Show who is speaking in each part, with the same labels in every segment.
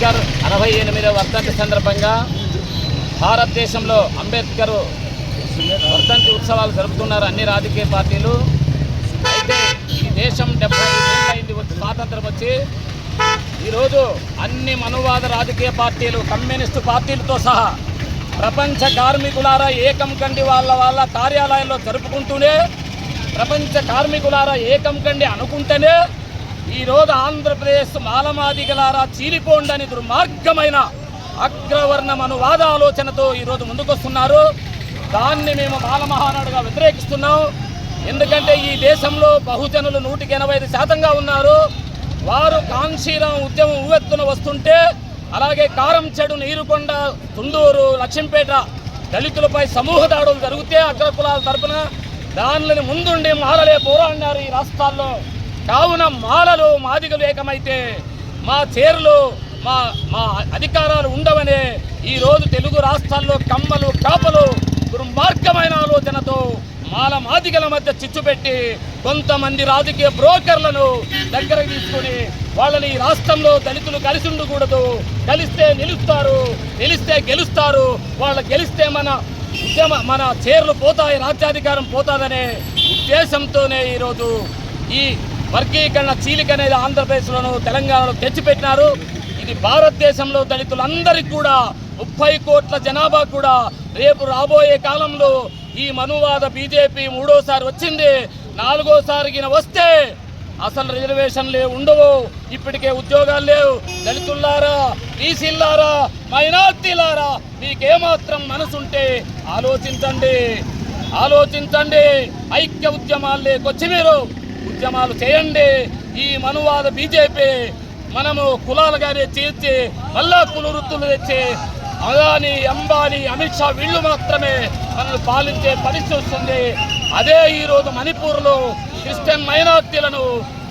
Speaker 1: డెబ్భై ఎనిమిదవ వర్ధంతి సందర్భంగా భారతదేశంలో అంబేద్కర్ వర్ధంతి ఉత్సవాలు జరుపుతున్నారు అన్ని రాజకీయ పార్టీలు. అయితే ఈ దేశం డెబ్బై ఐదు వచ్చి స్వాతంత్రం వచ్చి. ఈరోజు అన్ని మనువాద రాజకీయ పార్టీలు కమ్యూనిస్టు పార్టీలతో సహా ప్రపంచ కార్మికులారా ఏకం కండి వాళ్ళ వాళ్ళ కార్యాలయాల్లో జరుపుకుంటూనే ప్రపంచ కార్మికులారా ఏకం కండి అనుకుంటేనే ఈరోజు ఆంధ్రప్రదేశ్ మాలమాదిగలారా చీలిపోండని దుర్మార్గమైన అగ్రవర్ణం మనువాద ఆలోచనతో ఈరోజు ముందుకొస్తున్నారు. దాన్ని మేము మాలమహానాడుగా వ్యతిరేకిస్తున్నాం. ఎందుకంటే ఈ దేశంలో బహుజనులు నూటికి ఎనభై ఐదు శాతంగా ఉన్నారు. వారు కాంశీరాం ఉద్యమం ఉవ్వెత్తున వస్తుంటే అలాగే కారం చెడు నీరుకొండ తుండూరు లక్ష్మీపేట దళితులపై సమూహ దాడులు జరిగితే అగ్రకులాల తరపున దానిని ముందుండి మాలలే పోరాడినారు ఈ రాష్ట్రాల్లో. కావున మాలలు మాదిగలు ఏకమైతే మా చేరులు మా మా అధికారాలు ఉండవనే ఈరోజు తెలుగు రాష్ట్రాల్లో కమ్మలు కాపలు దుర్మార్గమైన ఆలోచనతో మాల మాదిగల మధ్య చిచ్చు పెట్టి కొంతమంది రాజకీయ బ్రోకర్లను దగ్గరకు తీసుకుని వాళ్ళని ఈ రాష్ట్రంలో దళితులు కలిసి ఉండకూడదు. కలిస్తే నిలుస్తారు నిలిస్తే గెలుస్తారు. వాళ్ళు గెలిస్తే మన ఉద్యమ మన చేర్లు పోతాయి రాజ్యాధికారం పోతాదనే ఉద్దేశంతోనే ఈరోజు ఈ వర్గీకరణ చీలిక అనేది ఆంధ్రప్రదేశ్లోను తెలంగాణలో తెచ్చిపెట్టినారు. ఇది భారతదేశంలో దళితులందరికీ కూడా ముప్పై కోట్ల జనాభా కూడా రేపు రాబోయే కాలంలో ఈ మనువాద బీజేపీ మూడోసారి వచ్చింది. నాలుగోసారి వస్తే అసలు రిజర్వేషన్లే ఉండవు. ఇప్పటికే ఉద్యోగాలు లేవు. దళితుల్లారా బీసీలారా మైనార్టీలారా మీకేమాత్రం మనసుంటే ఆలోచించండి. ఆలోచించండి. ఐక్య ఉద్యమాలు లేకొచ్చి మీరు. ఉద్యమాలు చేయండి. ఈ మనువాద బీజేపీ మనము కులాలుగానే చేర్చి మళ్ళా కుల వృత్తులు తెచ్చి అదాని అంబానీ అమిత్ షా వీళ్ళు మాత్రమే మనల్ని పాలించే పరిస్థితి వస్తుంది. అదే ఈరోజు మణిపూర్లో క్రిస్టియన్ మైనార్టీలను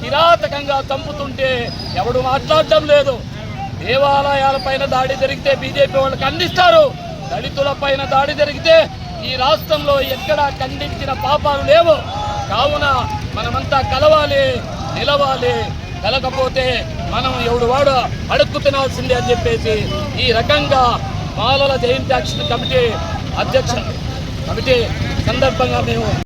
Speaker 1: కిరాతకంగా చంపుతుంటే ఎవడు మాట్లాడటం లేదు. దేవాలయాల పైన దాడి జరిగితే బీజేపీ వాళ్ళు ఖండిస్తారు. దళితుల పైన దాడి జరిగితే ఈ రాష్ట్రంలో ఎక్కడా ఖండించిన పాపాలు లేవు. కావున మనమంతా కలవాలి నిలవాలి. కలకపోతే మనం ఎవడు వాడు అడుక్కు తినాల్సిందే అని చెప్పేసి ఈ రకంగా మాలల జయంతి యాక్షన్ కమిటీ అధ్యక్ష కమిటీ సందర్భంగా మేము